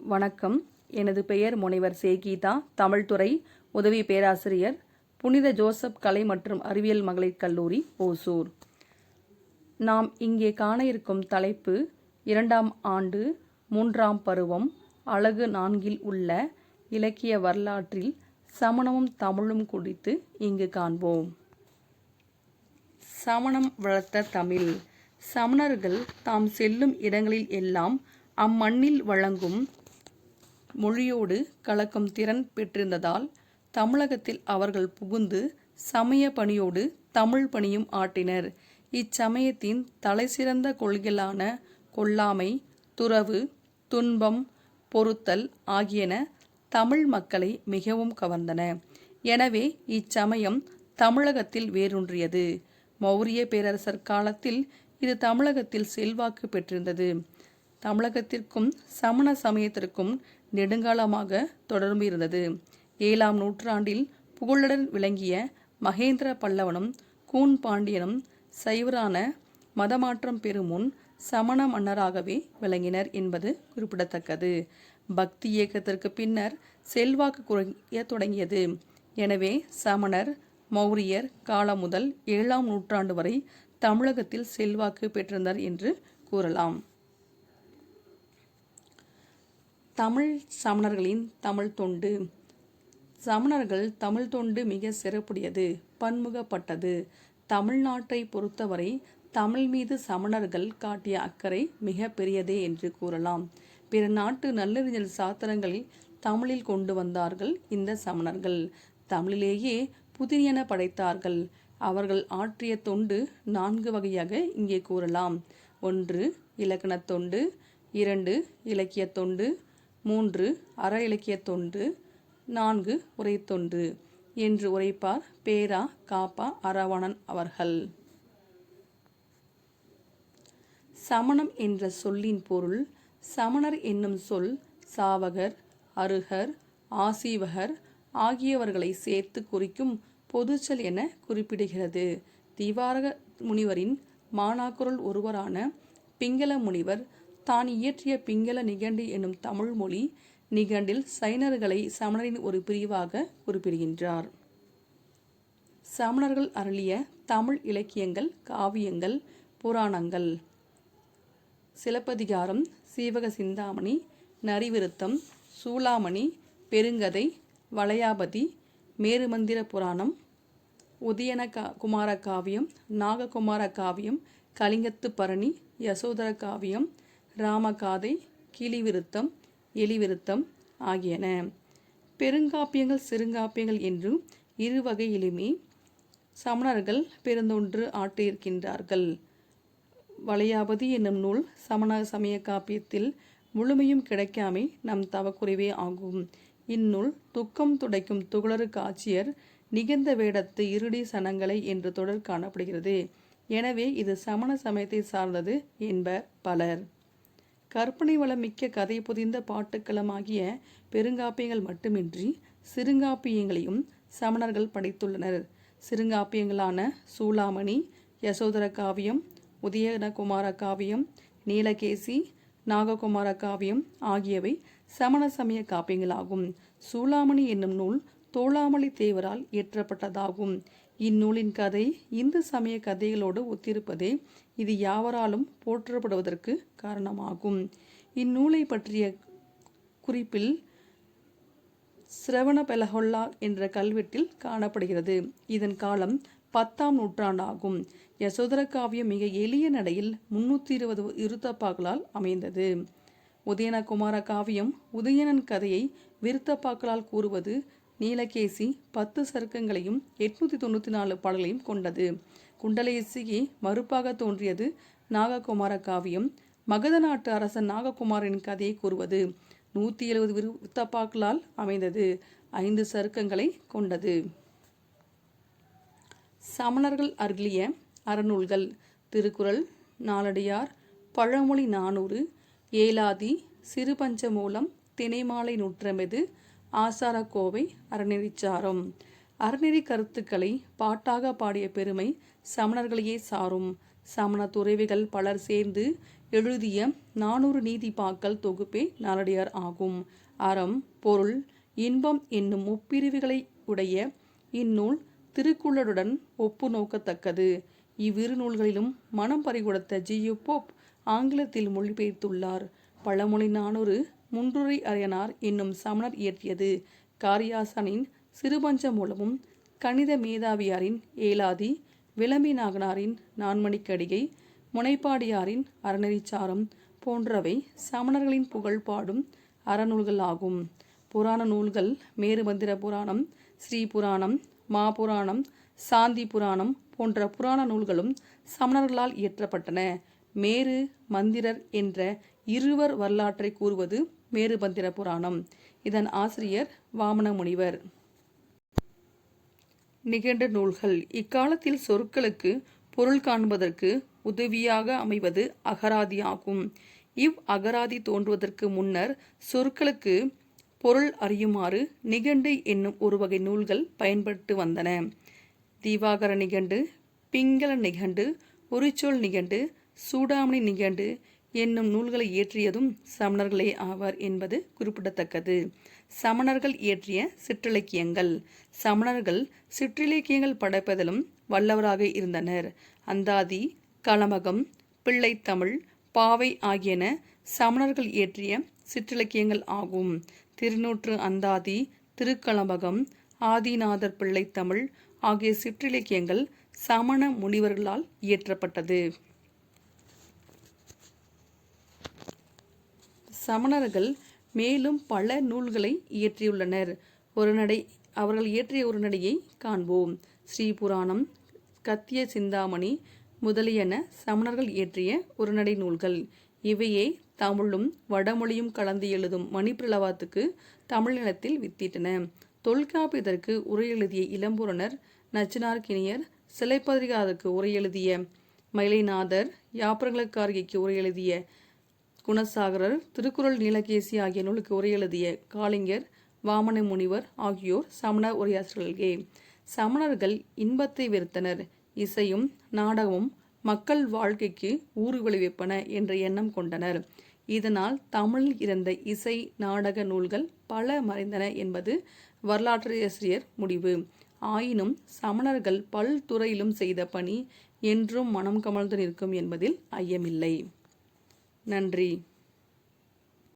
வணக்கம். எனது பெயர் முனைவர் சே கீதா தமிழ்துறை உதவி பேராசிரியர் புனித ஜோசப் கலை மற்றும் அறிவியல் மகளிர் கல்லூரி ஓசூர். நாம் இங்கே காண இருக்கும் தலைப்பு இரண்டாம் ஆண்டு மூன்றாம் பருவம் அழகு நான்கில் உள்ள இலக்கிய வரலாற்றில் சமணமும் தமிழும் குறித்து இங்கு காண்போம். சமணம் வளர்த்த தமிழ். சமணர்கள் தாம் செல்லும் இடங்களில் எல்லாம் அம்மண்ணில் வழங்கும் மொழியோடு கலக்கும் திறன் பெற்றிருந்ததால் தமிழகத்தில் அவர்கள் புகுந்து சமய பணியோடு தமிழ் பணியும் ஆட்டினர் இச்சமயத்தின் தலைசிறந்த கொள்கைகளான கொல்லாமை துறவு துன்பம் பொறுத்தல் ஆகியன தமிழ் மக்களை மிகவும் கவர்ந்தன. எனவே இச்சமயம் தமிழகத்தில் வேரூன்றியது. மௌரிய பேரரசர் காலத்தில் இது தமிழகத்தில் செல்வாக்கு பெற்றிருந்தது. தமிழகத்திற்கும் சமண சமயத்திற்கும் நெடுங்காலமாக தொடர்பு இருந்தது. ஏழாம் நூற்றாண்டில் புகழுடன் விளங்கிய மகேந்திர பல்லவனும் கூன் பாண்டியனும் சைவரான மதமாற்றம் பெறும் முன் சமண மன்னராகவே விளங்கினர் என்பது குறிப்பிடத்தக்கது. பக்தி இயக்கத்திற்கு பின்னர் செல்வாக்கு குறைய தொடங்கியது. எனவே சமணர் மௌரியர் காலம் முதல் ஏழாம் நூற்றாண்டு வரை தமிழகத்தில் செல்வாக்கு பெற்றிருந்தார் என்று கூறலாம். தமிழ் சமணர்களின் தமிழ் தொண்டு. சமணர்கள் தமிழ் தொண்டு மிக சிறப்புடையது பன்முகப்பட்டது. தமிழ்நாட்டை பொறுத்தவரை தமிழ் மீது சமணர்கள் காட்டிய அக்கறை மிக பெரியதே என்று கூறலாம். பிற நாட்டு நல்லறிஞர் சாத்திரங்களில் தமிழில் கொண்டு வந்தார்கள் இந்த சமணர்கள். தமிழிலேயே புதியன படைத்தார்கள். அவர்கள் ஆற்றிய தொண்டு நான்கு வகையாக இங்கே கூறலாம். ஒன்று இலக்கணத் தொண்டு. இரண்டு இலக்கிய தொண்டு. மூன்று அற இலக்கிய தொண்டு நான்கு உரைத்தொண்டு என்று உரைப்பார் பேரா காப்பா அரவணன் அவர்கள். சமணம் என்ற சொல்லின் பொருள் சமணர் என்னும் சொல் சாவகர் அருகர் ஆசீவகர் ஆகியவர்களை சேர்த்து குறிக்கும் பொதுச்சொல் என குறிப்பிடுகிறது. திவாரக முனிவரின் மாணாக்குரல் ஒருவரான பிங்கள முனிவர் தான் இயற்றிய பிங்கள நிகண்டு என்னும் தமிழ் மொழி நிகண்டில் சைனர்களை சமணரின் ஒரு பிரிவாக குறிப்பிடுகின்றார். சமணர்கள் அருளிய தமிழ் இலக்கியங்கள் காவியங்கள் புராணங்கள். சிலப்பதிகாரம் சீவக சிந்தாமணி நரிவிருத்தம் சூளாமணி பெருங்கதை வளையாபதி மேருமந்திர புராணம் உதயன கா குமார காவியம் நாககுமார காவியம் கலிங்கத்து பரணி யசோதர காவியம் ராமகாதை கிளிவிருத்தம் எலிவிருத்தம் ஆகியன. பெருங்காப்பியங்கள் சிறுங்காப்பியங்கள் என்று இரு வகையிலுமே சமணர்கள் பெருந்தொன்று ஆட்டியிருக்கின்றார்கள் வளையாபதி என்னும் நூல் சமண சமய காப்பியத்தில் முழுமையும் கிடைக்காமை நம் தவக்குறைவே ஆகும். இந்நூல் துக்கம் துடைக்கும் துகளறு காட்சியர் நிகழ்ந்த வேடத்து இருடி சனங்களை என்று தொடர் காணப்படுகிறது. எனவே இது சமண சமயத்தை சார்ந்தது என்பர் பலர். கற்பனை வளம் மிக்க கதை புதிந்த பாட்டுக்களமாகிய பெருங்காப்பியங்கள் மட்டுமின்றி சிறுங்காப்பியங்களையும் சமணர்கள் படைத்துள்ளனர். சிறுங்காப்பியங்களான சூளாமணி யசோதர காவியம் உதயனகுமார காவியம் நீலகேசி நாககுமார காவியம் ஆகியவை சமண சமய காப்பியங்களாகும். சூளாமணி என்னும் நூல் தோளாமணி தேவரால் இயற்றப்பட்டதாகும். இந்நூலின் கதை இந்து சமய கதைகளோடு ஒத்திருப்பதே இது யாவராலும் போற்றப்படுவதற்கு காரணமாகும். இந்நூலை பற்றிய குறிப்பில் சிரவண பெலஹொல்லா என்ற கல்வெட்டில் காணப்படுகிறது. இதன் காலம் பத்தாம் நூற்றாண்டாகும். யசோதர காவியம் மிக எளிய நடையில் முன்னூற்றி இருபது இருத்தப்பாக்களால் அமைந்தது. உதயனகுமார காவியம் உதயணன் கதையை விருத்தப்பாக்களால் கூறுவது நீலகேசி பத்து சருக்கங்களையும் எட்நூத்தி தொண்ணூற்றி நாலு பாடல்களையும் கொண்டது. குண்டலேசிக்கு மறுப்பாக தோன்றியது நாககுமார காவியம். மகத நாட்டு அரசன் நாககுமாரின் கதையை கூறுவது நூற்றி எழுபது விருத்தப்பாக்களால் அமைந்தது. ஐந்து சருக்கங்களை கொண்டது. சமணர்கள் அருளிய அறநூல்கள். திருக்குறள் நாலடியார் பழமொழி நானூறு. ஏலாதி. சிறுபஞ்சமூலம். தினைமாலை நூற்றமெது ஆசாரக்கோவை அறநெறிச்சாரம். அறநெறி கருத்துக்களை பாட்டாக பாடிய பெருமை சமணர்களையே சாரும். சமண துறவிகள் பலர் சேர்ந்து எழுதிய நானூறு நீதிப்பாக்கள் தொகுப்பே நாலடியார் ஆகும். அறம் பொருள் இன்பம் என்னும் முப்பிரிவுகளை உடைய இந்நூல் திருக்குறளுடன் ஒப்பு நோக்கத்தக்கது. இவ்விரு நூல்களிலும் மனம் பறிகொடுத்த ஜியு போப் ஆங்கிலத்தில் மொழிபெயர்த்துள்ளார். பழமொழி நானூறு முன்றுரை அறியனார் என்னும் சமணர் இயற்றியது. காரியாசனின் சிறுபஞ்ச மூலமும் கணித மேதாவியாரின் ஏலாதி விளம்பி நாகனாரின் நான்மணிக்கடிகை முனைப்பாடியாரின் அறநெறிச்சாரம் போன்றவை சமணர்களின் புகழ் பாடும் அறநூல்கள் ஆகும் புராண நூல்கள் மேருமந்திர புராணம் ஸ்ரீ புராணம் மாபுராணம் சாந்தி புராணம் போன்ற புராண நூல்களும் சமணர்களால் இயற்றப்பட்டன. மேரு மந்திரர் என்ற இருவர் வரலாற்றை கூறுவது மேருபந்திர புராணம். இதன் ஆசிரியர் வாமன முனிவர் நிகண்ட நூல்கள் இக்காலத்தில் சொற்களுக்கு பொருள் காண்பதற்கு உதவியாக அமைவது அகராதி ஆகும் இவ் அகராதி தோன்றுவதற்கு முன்னர் சொற்களுக்கு பொருள் அறியுமாறு நிகண்டு என்னும் ஒரு வகை நூல்கள் பயன்பட்டு வந்தன. தீவாகர நிகண்டு பிங்கள நிகண்டு உரிச்சொல் நிகண்டு சூடாமணி நிகண்டு என்னும் நூல்களை இயற்றியதும் சமணர்களே ஆவார் என்பது குறிப்பிடத்தக்கது. சமணர்கள் இயற்றிய சிற்றிலக்கியங்கள். சமணர்கள் சிற்றிலக்கியங்கள் படைப்பதிலும் வல்லவராக இருந்தனர். அந்தாதி கலமகம் பிள்ளைத்தமிழ் பாவை ஆகியன சமணர்கள் இயற்றிய சிற்றிலக்கியங்கள் ஆகும். திருநூற்று அந்தாதி திருக்கலமகம் ஆதிநாதர் பிள்ளைத்தமிழ் ஆகிய சிற்றிலக்கியங்கள் சமண முனிவர்களால் இயற்றப்பட்டது. சமணர்கள் மேலும் பல நூல்களை இயற்றியுள்ளனர். ஒரு நடை அவர்கள் இயற்றிய ஒரு நடையை காண்போம். ஸ்ரீபுராணம் கத்திய சிந்தாமணி முதலியன சமணர்கள் இயற்றிய ஒரு நடை நூல்கள். இவையே தமிழும் வடமொழியும் கலந்து எழுதும் மணிப்பிரலவாத்துக்கு தமிழ் நிலத்தில் வித்திட்டன. தொல்காப்பியதற்கு உரை எழுதிய இளம்பூரணர் நச்சினார்கினியர் சிலைப்பதிகாரருக்கு உரை எழுதிய மயிலைநாதர் யாப்பரங்களுக்காரிகைக்கு உரை எழுதிய குணசாகரர் திருக்குறள் நீலகேசி ஆகிய நூலுக்கு உரை எழுதிய காளிங்கர் வாமன முனிவர் ஆகியோர் சமண உரையாசிரியர்களே சமணர்கள் இன்பத்தை வெறுத்தனர். இசையும் நாடகமும் மக்கள் வாழ்க்கைக்கு ஊறு விளைவிப்பன என்ற எண்ணம் கொண்டனர். இதனால் தமிழில் இருந்த இசை நாடக நூல்கள் பல மறைந்தன என்பது வரலாற்றாசிரியர் முடிவு. ஆயினும் சமணர்கள் பல்துறையிலும் செய்த பணி என்றும் மனம் கமழ்ந்து நிற்கும் என்பதில் ஐயமில்லை. நன்றி.